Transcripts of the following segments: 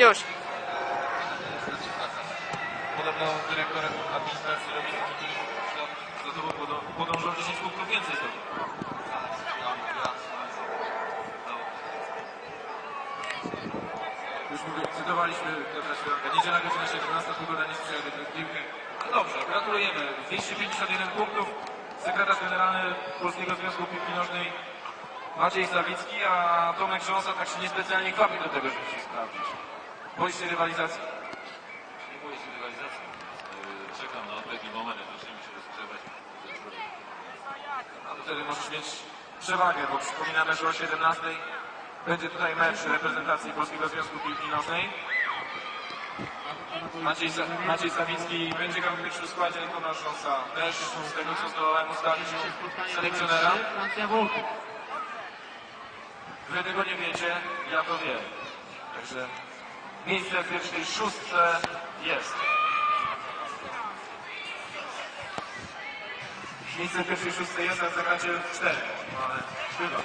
Już. Podobno dyrektor administracji robi za, tobą podą- podążał 10 punktów więcej. Już cytowaliśmy Piotra. Niedziela godzina 17, pogoda nie sprzyja do piłki. No dobrze, gratulujemy. 251 punktów. Sekretarz generalny Polskiego Związku Piłki Nożnej Maciej Sawicki, a Tomek Rząsa tak się niespecjalnie kwapi do tego, żeby się sprawdzić. Boisz się rywalizacji? Nie boję się rywalizacji. Yy, Czekam na odpowiedni moment, jak zaczniemy się rozgrzewać. A to wtedy możesz mieć przewagę, bo przypominamy, że o 17 będzie tutaj mecz reprezentacji Polskiego Związku Piłki Nożnej. Maciej, Sa Maciej Sawicki będzie grał w pierwszym składzie, Tomasz Rząsa też, z tego co zdołałem ustalić selekcjonera. Wy tego nie wiecie, ja to wiem. Także miejsce w pierwszej szóstce jest. Miejsce w pierwszej szóstce jest, a zagracie cztery. No ale bywa.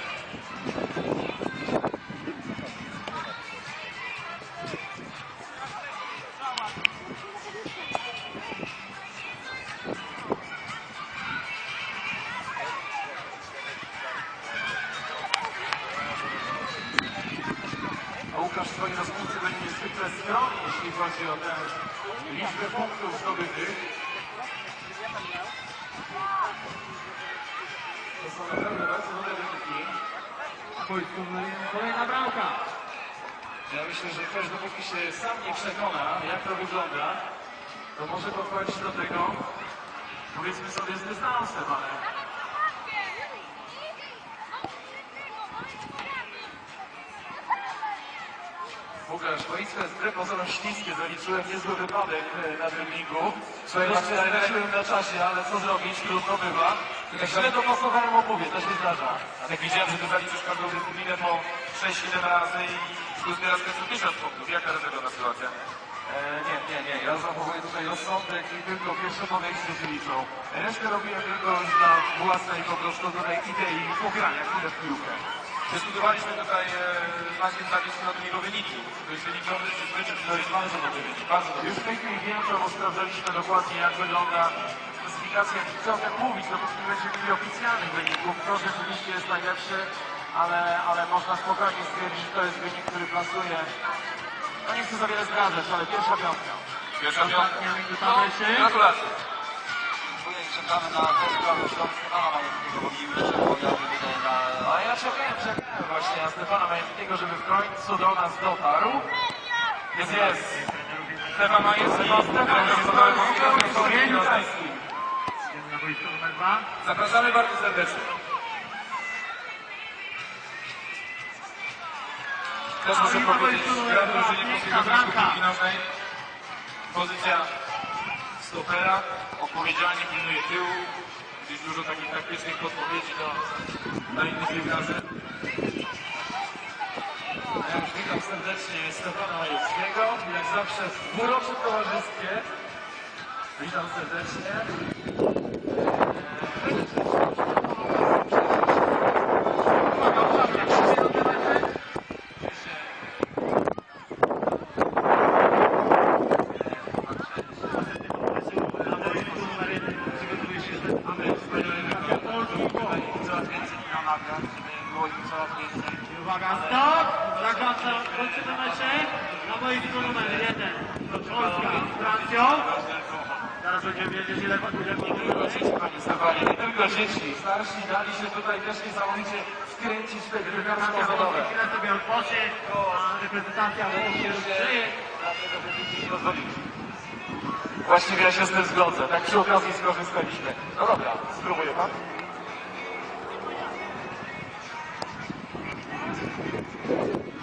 Łukasz niezwykle skromny, jeśli chodzi o tę liczbę punktów zdobytych. To są naprawdę bardzo dobre wyniki. Kolejna bramka. Ja myślę, że ktoś dopóki się sam nie przekona, jak to wygląda, to może podchodzić do tego, powiedzmy sobie z dystansem, ale Wbrew pozorom śliskie, zaliczyłem niezły wypadek e, na driblingu. Słuchaj, zaliczyłem na czasie, ale co zrobić, trudno bywa. Źle dopasowałem obuwie, to się zdarza. A tak widziałem, że ty zaliczasz każdą dyscyplinę po 6-7 razy i teraz to 1000 punktów. Jaka rozegrana sytuacja? E, nie, nie, nie. Ja zachowuję tutaj rozsądek i tylko pierwsze podejście się liczą. Resztę robiłem tylko na własnej po prostu tutaj idei pogrania w piłkę. Dyskutowaliśmy tutaj e, z Maciem Zawickim o tym jego wyniku. To jest wynik dobry czy to jest bardzo dobry wynik. Bardzo dobry. Już w tej chwili wiem, bo sprawdzaliśmy dokładnie jak wygląda klasyfikacja. Co tak mówić, dopóki nie będziemy mieli oficjalnych wyników. To rzeczywiście jest najlepszy, ale, ale można spokojnie stwierdzić, że to jest wynik, który plasuje. No nie chcę za wiele zdradzać, ale pierwsza piątka. Pierwsza piątka. Ostatnia No, gratulacje. Czekamy na Piotra Śląsk Stefana Majewskiego, bo nie jeszcze pojawił tutaj na... A ja czekałem, czekałem właśnie na Stefana Majewskiego, żeby w końcu do nas dotarł. Jest, jest. Stefan Majewski, Stefan Majewski. Zapraszamy bardzo serdecznie. Też muszę powiedzieć, w drużynie Polskiego Związku Piłki Nożnej. Pozycja stopera, odpowiedzialnie pilnuje tyłu. Gdzieś dużo takich taktycznych podpowiedzi do, do innych piłkarzy. Ja już witam serdecznie Stefana Majewskiego. Jak zawsze w uroczym towarzystwie. Witam serdecznie. Na boisku numer jeden przygotowuje się Ameryk Coraz więcej miał nagrać, żeby było im coraz więcej. I uwaga, stop! Zakończę, kończymy mecze. Na boisku numer jeden. Polska z Francją. Zaraz będziemy wiedzieć ile Dzieci, panie Stefanie, nie tylko dzieci. Starsi dali się tutaj też niesamowicie wkręcić w te gry samochodowe. chwilę sobie odpocznie, a reprezentacja Włoch się rozwodzić. Właściwie ja się z tym zgodzę. Tak przy okazji skorzystaliśmy. No dobra, spróbuję pan. どうぞ。